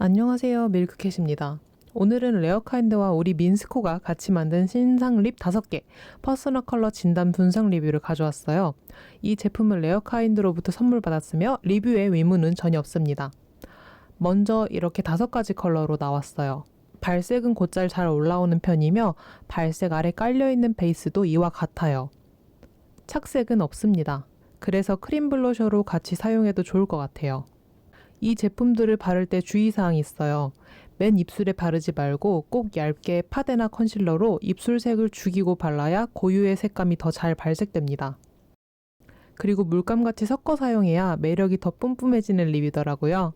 안녕하세요. 밀크캣입니다. 오늘은 레어카인드와 우리 민스코가 같이 만든 신상 립 5개 퍼스널 컬러 진단 분석 리뷰를 가져왔어요. 이 제품은 레어카인드로부터 선물 받았으며 리뷰에 의무는 전혀 없습니다. 먼저 이렇게 다섯 가지 컬러로 나왔어요. 발색은 곧잘 잘 올라오는 편이며 발색 아래 깔려있는 베이스도 이와 같아요. 착색은 없습니다. 그래서 크림 블러셔로 같이 사용해도 좋을 것 같아요. 이 제품들을 바를 때 주의사항이 있어요. 맨 입술에 바르지 말고 꼭 얇게 파데나 컨실러로 입술색을 죽이고 발라야 고유의 색감이 더 잘 발색됩니다. 그리고 물감같이 섞어 사용해야 매력이 더 뿜뿜해지는 립이더라고요.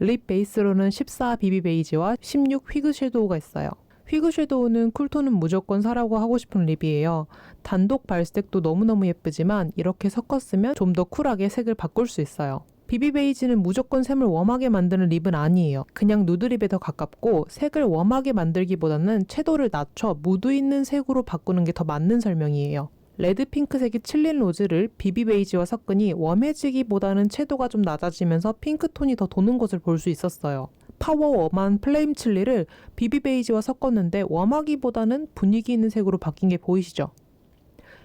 립 베이스로는 14 비비 베이지와 16 휘그 섀도우가 있어요. 휘그 섀도우는 쿨톤은 무조건 사라고 하고 싶은 립이에요. 단독 발색도 너무너무 예쁘지만 이렇게 섞었으면 좀 더 쿨하게 색을 바꿀 수 있어요. 비비 베이지는 무조건 샘을 웜하게 만드는 립은 아니에요. 그냥 누드립에 더 가깝고 색을 웜하게 만들기보다는 채도를 낮춰 무드 있는 색으로 바꾸는 게 더 맞는 설명이에요. 레드 핑크색의 칠린 로즈를 비비 베이지와 섞으니 웜해지기보다는 채도가 좀 낮아지면서 핑크톤이 더 도는 것을 볼 수 있었어요. 파워 웜한 플레임 칠리를 비비 베이지와 섞었는데 웜하기보다는 분위기 있는 색으로 바뀐 게 보이시죠?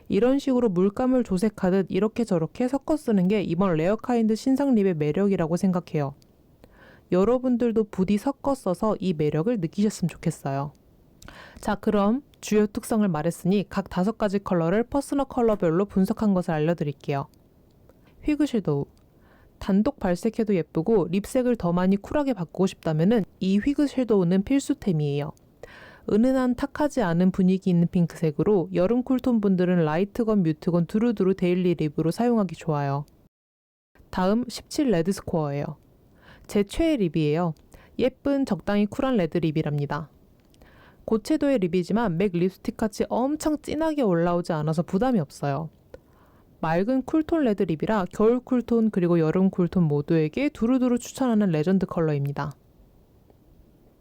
이런 식으로 물감을 조색하듯 이렇게 저렇게 섞어 쓰는 게 이번 레어카인드 신상 립의 매력이라고 생각해요. 여러분들도 부디 섞어 써서 이 매력을 느끼셨으면 좋겠어요. 자, 그럼 주요 특성을 말했으니 각 다섯 가지 컬러를 퍼스널 컬러별로 분석한 것을 알려드릴게요. 휘그 섀도우. 단독 발색해도 예쁘고 립색을 더 많이 쿨하게 바꾸고 싶다면 이 휘그 섀도우는 필수템이에요. 은은한 탁하지 않은 분위기 있는 핑크색으로 여름 쿨톤 분들은 라이트건 뮤트건 두루두루 데일리 립으로 사용하기 좋아요. 다음 17 레드 스코어예요. 제 최애 립이에요. 예쁜 적당히 쿨한 레드 립이랍니다. 고채도의 립이지만 맥 립스틱 같이 엄청 진하게 올라오지 않아서 부담이 없어요. 맑은 쿨톤 레드 립이라 겨울 쿨톤 그리고 여름 쿨톤 모두에게 두루두루 추천하는 레전드 컬러입니다.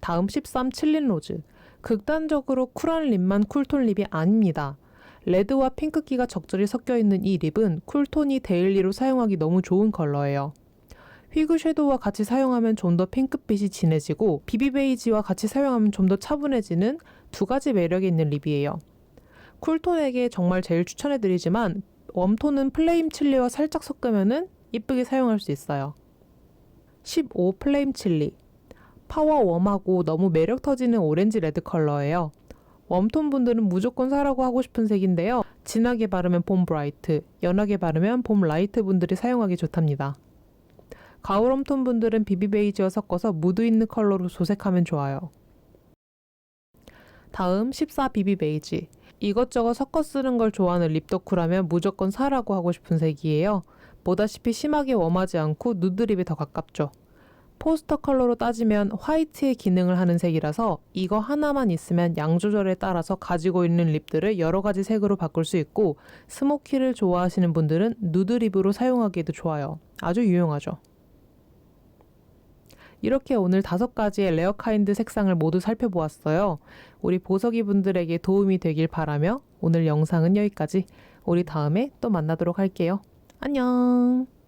다음 13 칠린 로즈. 극단적으로 쿨한 립만 쿨톤 립이 아닙니다. 레드와 핑크기가 적절히 섞여 있는 이 립은 쿨톤이 데일리로 사용하기 너무 좋은 컬러예요. 휘그 섀도우와 같이 사용하면 좀 더 핑크빛이 진해지고 비비 베이지와 같이 사용하면 좀 더 차분해지는 두 가지 매력이 있는 립이에요. 쿨톤에게 정말 제일 추천해드리지만 웜톤은 플레임 칠리와 살짝 섞으면 이쁘게 사용할 수 있어요. 15 플레임 칠리 파워 웜하고 너무 매력 터지는 오렌지 레드 컬러예요. 웜톤 분들은 무조건 사라고 하고 싶은 색인데요. 진하게 바르면 봄 브라이트, 연하게 바르면 봄 라이트 분들이 사용하기 좋답니다. 가을 웜톤 분들은 비비 베이지와 섞어서 무드 있는 컬러로 조색하면 좋아요. 다음 14 비비 베이지. 이것저것 섞어 쓰는 걸 좋아하는 립덕후라면 무조건 사라고 하고 싶은 색이에요. 보다시피 심하게 웜하지 않고 누드립에 더 가깝죠. 포스터 컬러로 따지면 화이트의 기능을 하는 색이라서 이거 하나만 있으면 양 조절에 따라서 가지고 있는 립들을 여러 가지 색으로 바꿀 수 있고 스모키를 좋아하시는 분들은 누드 립으로 사용하기에도 좋아요. 아주 유용하죠. 이렇게 오늘 다섯 가지의 레어카인드 색상을 모두 살펴보았어요. 우리 보석이 분들에게 도움이 되길 바라며 오늘 영상은 여기까지. 우리 다음에 또 만나도록 할게요. 안녕!